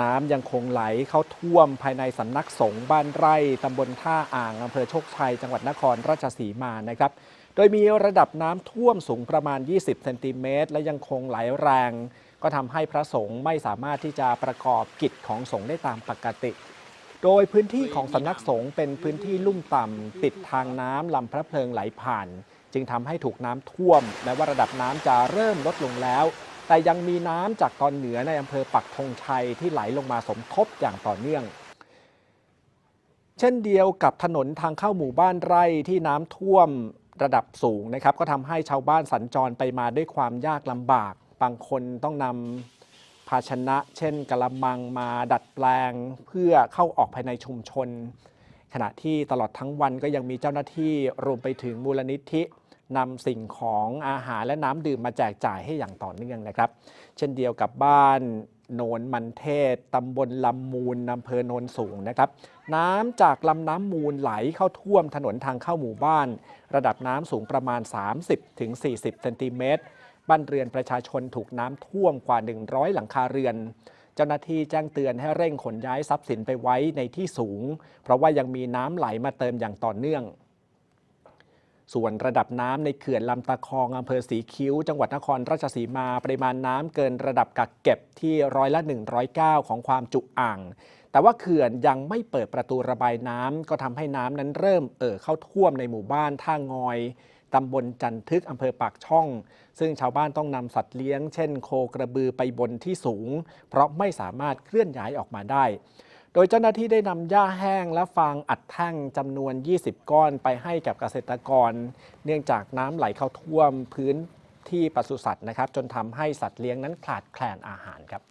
น้ำยังคงไหลเข้าท่วมภายในสำนักสงฆ์บ้านไร่ตำบลท่าอ่างอำเภอโชคชัย จังหวัดนครราชสีมานะครับ โดยมีระดับน้ำท่วมสูงประมาณ 20 เซนติเมตร และยังคงไหลแรง ก็ทำให้พระสงฆ์ไม่สามารถที่จะประกอบกิจของสงฆ์ได้ตามปกติ โดยพื้นที่ของสำนักสงฆ์เป็นพื้นที่ลุ่มต่ำติดทางน้ำลำพระเพลิงไหลผ่าน จึงทำให้ถูกน้ำท่วมแม้ว่าระดับน้ำจะเริ่มลดลงแล้ว แต่ยังมีน้ำจากตอนเหนือในอำเภอปักธงชัยที่ไหลลงมาสมทบอย่างต่อเนื่อง เช่นเดียวกับถนนทางเข้าหมู่บ้านไร่ที่น้ำท่วมระดับสูงนะครับ ก็ทำให้ชาวบ้านสัญจรไปมาด้วยความยากลำบาก บางคนต้องนำภาชนะ เช่นกะละมังมาดัดแปลงเพื่อเข้าออกภายในชุมชน ขณะที่ตลอดทั้งวันก็ยังมีเจ้าหน้าที่รวมไปถึงมูลนิธิ นำสิ่งของอาหารและน้ำดื่มมาแจกจ่ายให้อย่างต่อเนื่องนะครับ เช่นเดียวกับบ้านโนนมันเทศตำบลลำมูลอำเภอโนนสูงนะครับ น้ำจากลำน้ำมูลไหลเข้าท่วมถนนทางเข้าหมู่บ้าน ระดับน้ำสูงประมาณ 30-40 เซนติเมตร บ้านเรือนประชาชนถูกน้ำท่วมกว่า 100 หลังคาเรือน เจ้าหน้าที่แจ้งเตือนให้เร่งขนย้ายทรัพย์สินไปไว้ในที่สูง เพราะว่ายังมีน้ำไหลมาเติมอย่างต่อเนื่อง ส่วนระดับน้ำในเขื่อนลำตะคองอำเภอสีคิ้ว จังหวัดนครราชสีมา ปริมาณน้ำเกินระดับกักเก็บที่ร้อยละ 109 ของความจุอ่าง แต่ว่าเขื่อนยังไม่เปิดประตูระบายน้ำก็ทำให้น้ำนั้นเริ่มเอ่อเข้าท่วมในหมู่บ้านท่างอยตำบลจันทึกอำเภอปากช่อง ซึ่งชาวบ้านต้องนำสัตว์เลี้ยง เช่น โคกระบือไปบนที่สูง เพราะไม่สามารถเคลื่อนย้ายออกมาได้ โดยเจ้าหน้าที่ได้นำหญ้าแห้งและฟางอัดแท่งจำนวน 20 ก้อนไปให้กับเกษตรกร เนื่องจากน้ำไหลเข้าท่วมพื้นที่ปศุสัตว์นะครับ จนทำให้สัตว์เลี้ยงนั้นขาดแคลนอาหารครับ